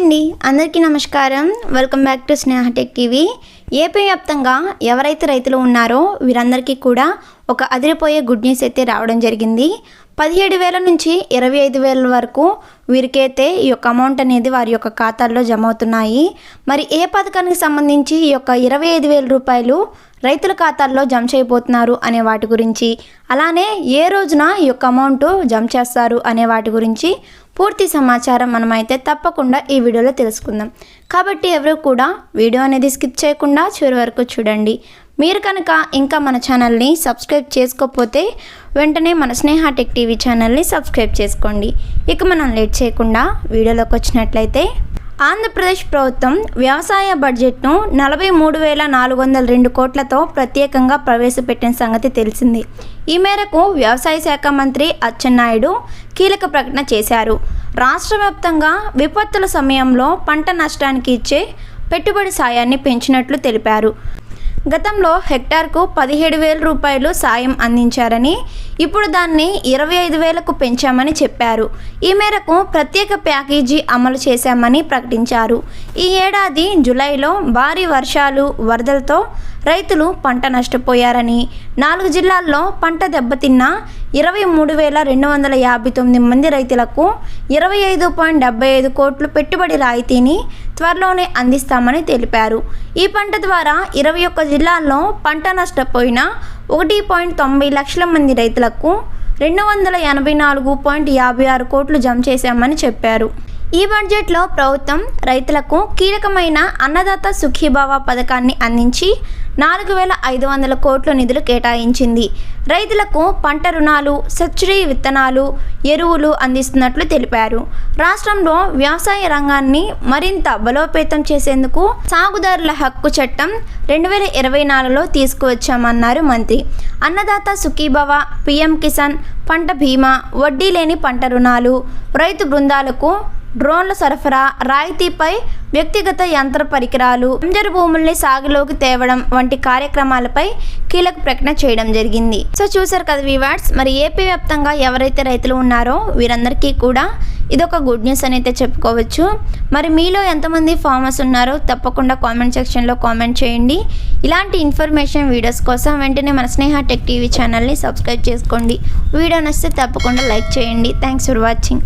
అండి అందరికీ నమస్కారం. Welcome back to Sneha tech TV AP వ్యాప్తంగా ఎవరైతే రైతులు ఉన్నారో వీరందరికీ కూడా ఒక అదిరిపోయే గుడ్ న్యూస్ అయితే రావడం జరిగింది. పదిహేడు వేల నుంచి ఇరవై ఐదు వేల వరకు వీరికైతే ఈ యొక్క అమౌంట్ అనేది వారి యొక్క ఖాతాల్లో జమ అవుతున్నాయి. మరి ఏ పథకానికి సంబంధించి ఈ యొక్క ఇరవై ఐదు వేల రూపాయలు రైతుల ఖాతాల్లో జమ చేయబోతున్నారు అనే వాటి గురించి అలానే ఏ రోజున ఈ యొక్క అమౌంట్ జమ చేస్తారు అనే వాటి గురించి పూర్తి సమాచారం మనమైతే తప్పకుండా ఈ వీడియోలో తెలుసుకుందాం. కాబట్టి ఎవరు కూడా వీడియో అనేది స్కిప్ చేయకుండా చివరి వరకు చూడండి. మీరు కనుక ఇంకా మన ఛానల్ని సబ్స్క్రైబ్ చేసుకోకపోతే వెంటనే మన స్నేహ టెక్ టీవీ ఛానల్ని సబ్స్క్రైబ్ చేసుకోండి. ఇక మనం లేట్ చేయకుండా వీడియోలోకి వచ్చినట్లయితే ఆంధ్రప్రదేశ్ ప్రభుత్వం వ్యవసాయ బడ్జెట్ను నలభై మూడు వేల నాలుగు వందల రెండు కోట్లతో ప్రత్యేకంగా ప్రవేశపెట్టిన సంగతి తెలిసింది. ఈ మేరకు వ్యవసాయ శాఖ మంత్రి అచ్చెన్నాయుడు కీలక ప్రకటన చేశారు. రాష్ట్ర వ్యాప్తంగా విపత్తుల సమయంలో పంట నష్టానికి ఇచ్చే పెట్టుబడి సాయాన్ని పెంచినట్లు తెలిపారు. గతంలో హెక్టార్కు పదిహేడు వేల రూపాయలు సాయం అందించారని ఇప్పుడు దాన్ని ఇరవై ఐదు వేలకు పెంచామని చెప్పారు. ఈ మేరకు ప్రత్యేక ప్యాకేజీ అమలు చేశామని ప్రకటించారు. ఈ ఏడాది జూలైలో భారీ వర్షాలు వరదలతో రైతులు పంట నష్టపోయారని నాలుగు జిల్లాల్లో పంట దెబ్బతిన్న ఇరవై మూడు వేల రెండు వందల యాభై తొమ్మిది మంది రైతులకు ఇరవై ఐదు పాయింట్ డెబ్బై ఐదు కోట్లు పెట్టుబడి రాయితీని త్వరలోనే అందిస్తామని తెలిపారు. ఈ పంట ద్వారా ఇరవై ఒక్క జిల్లాల్లో పంట నష్టపోయిన ఒకటి పాయింట్ తొంభై లక్షల మంది రైతులకు రెండు వందల ఎనభై నాలుగు పాయింట్ యాభై ఆరు కోట్లు జమ చేశామని చెప్పారు. ఈ బడ్జెట్లో ప్రభుత్వం రైతులకు కీలకమైన అన్నదాత సుఖీభావ పథకాన్ని అందించి నాలుగు వేల ఐదు వందల కోట్ల నిధులు కేటాయించింది. రైతులకు పంట రుణాలు సబ్సిడీ విత్తనాలు ఎరువులు అందిస్తున్నట్లు తెలిపారు. రాష్ట్రంలో వ్యవసాయ రంగాన్ని మరింత బలోపేతం చేసేందుకు సాగుదారుల హక్కు చట్టం రెండు వేల ఇరవై నాలుగులో తీసుకువచ్చామన్నారు మంత్రి. అన్నదాత సుఖీభవ పిఎం కిసాన్ పంట బీమా వడ్డీ లేని పంట రుణాలు రైతు బృందాలకు డ్రోన్ల సరఫరా రాయితీపై వ్యక్తిగత యంత్ర పరికరాలు బంజరు భూముల్ని సాగులోకి తేవడం వంటి కార్యక్రమాలపై కీలక ప్రకటన చేయడం జరిగింది. సో చూసారు కదా వివాడ్స్ మరి ఏపీ వ్యాప్తంగా ఎవరైతే రైతులు ఉన్నారో వీరందరికీ కూడా ఇదొక గుడ్ న్యూస్ అని అయితే చెప్పుకోవచ్చు. మరి మీలో ఎంతమంది ఫార్మర్స్ ఉన్నారో తప్పకుండా కామెంట్ సెక్షన్లో కామెంట్ చేయండి. ఇలాంటి ఇన్ఫర్మేషన్ వీడియోస్ కోసం వెంటనే మన స్నేహ టెక్ టీవీ ఛానల్ని సబ్స్క్రైబ్ చేసుకోండి. వీడియో నచ్చితే తప్పకుండా లైక్ చేయండి. Thanks for watching